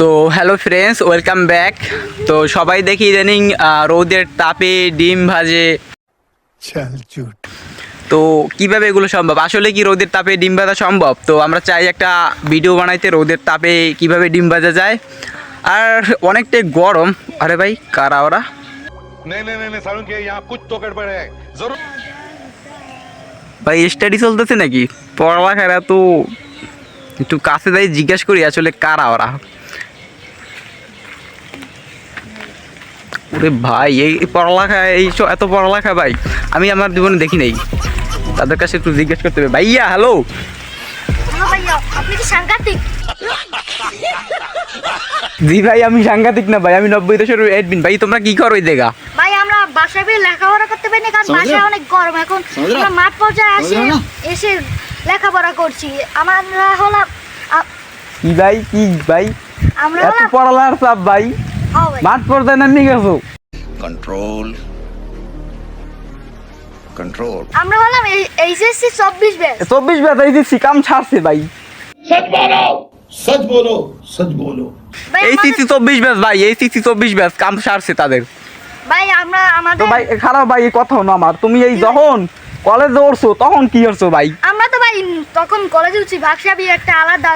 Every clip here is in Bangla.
তো হ্যালো ফ্রেন্ডস ওয়েলকাম ব্যাক তো সবাই দেখি ইদানিং রোদের তাপে ডিম ভাজে। তো কীভাবে এগুলো সম্ভব? আসলে কি রোদের তাপে ডিম ভাজা সম্ভব? তো আমরা চাই একটা ভিডিও বানাইতে রোদের তাপে কীভাবে ডিম ভাজা যায়। আর অনেকটাই গরম। আরে ভাই কারা ওরা? ভাই স্টাডি চলতেছে নাকি? পড়ালেখারা তো একটু কাছে যাই জিজ্ঞেস করি আসলে কারা ওরা। ওরে ভাই এই পড়ালেখা এই সব এত পড়ালেখা ভাই আমি আমার জীবনে দেখি নাই। তাদের কাছে একটু জিজ্ঞেস করতে হবে। ভাইয়া হ্যালো? হ্যালো ভাইয়া আপনি কি সাংঘাতিক? জি ভাই আমি সাংঘাতিক না ভাই আমি নব্বই দশের এডমিন ভাই তোমরা কি করো দেখা ভাই আমরা বাসায় বের লেখাপড়া করতে পারি না কারণ বাসায় অনেক গরম। এখন আমরা মাঠ পর্যায়ে আসে এসে লেখাপড়া করছি। আমরা হলাম কি ভাই কি ভাই? আমরা এত পড়ালার চাপ ভাই। মাঠ পর্দায় নামি গেছো? কন্ট্রোল কন্ট্রোল আমরা হলাম এইচএসসি 24 ব্যাচ। 24 ব্যাচ এইচএসসি কাম ছাড়ছে ভাই। সচ বলো সচ বলো সচ বলো। এইচএসসি 24 ব্যাচ ভাই এইচএসসি 24 ব্যাচ কাম ছাড়ছে তাদের। ভাই আমরা আমাদের তো ভাই খারাপ ভাই কথা না আমার। তুমি এই যখন কলেজে উঠছো তখন কি করছ ভাই? আমরা তো ভাই তখন কলেজে উঠছি ভাগসাবি একটা আলাদা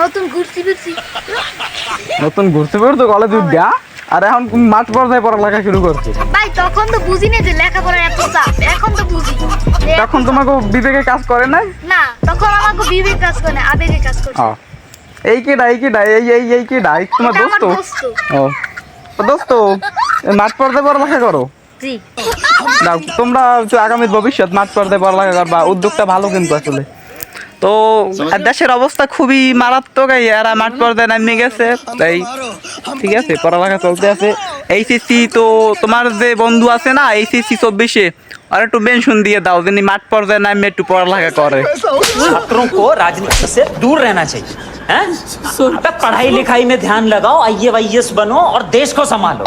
নতুন ঘুরছি ফিরছি নতুন ঘুরতে বেরোতো কলেজে হ্যাঁ? আর এখন মাঠ পর্যায়ে পড়ালেখা শুরু করছ। ভাই তখন তো বুঝি না যে লেখাপড়া এত চাপ। এখন তো বুঝি। তখন তোমাকে বিবেকে কাজ করে না না তখন আমাকে বিবেক কাজ করে না আবেগে কাজ হ্যাঁ। এই কেডা এই কেডা এই এই এই কেডা এই তোমার দোস্ত? ও। দোস্ত মাঠ পর্যায়ে পড়ালেখা করো। জি। তোমরা আগামী ভবিষ্যৎ মাঠ পর্দায় পড়ালেখা করবা উদ্যোগটা ভালো কিন্তু আসলে। তো আর দেশের অবস্থা খুবই মারাত্মক এই এরা মাঠ পর্দায় নামিয়ে গেছে তাই ঠিক আছে পড়ালেখা চলতে আছে এইচএসসি তো তোমার যে বন্ধু আছে না এইচএসসি চব্বিশে আর একটু মেনশন দিয়ে দাও যিনি মাঠ পর্দায় নামে একটু পড়ালেখা করে छात्रों को राजनीति से दूर रहना चाहिए हैं? अबे पढ़ाई लिखाई में ध्यान लगाओ आई बनो और देश को संभालो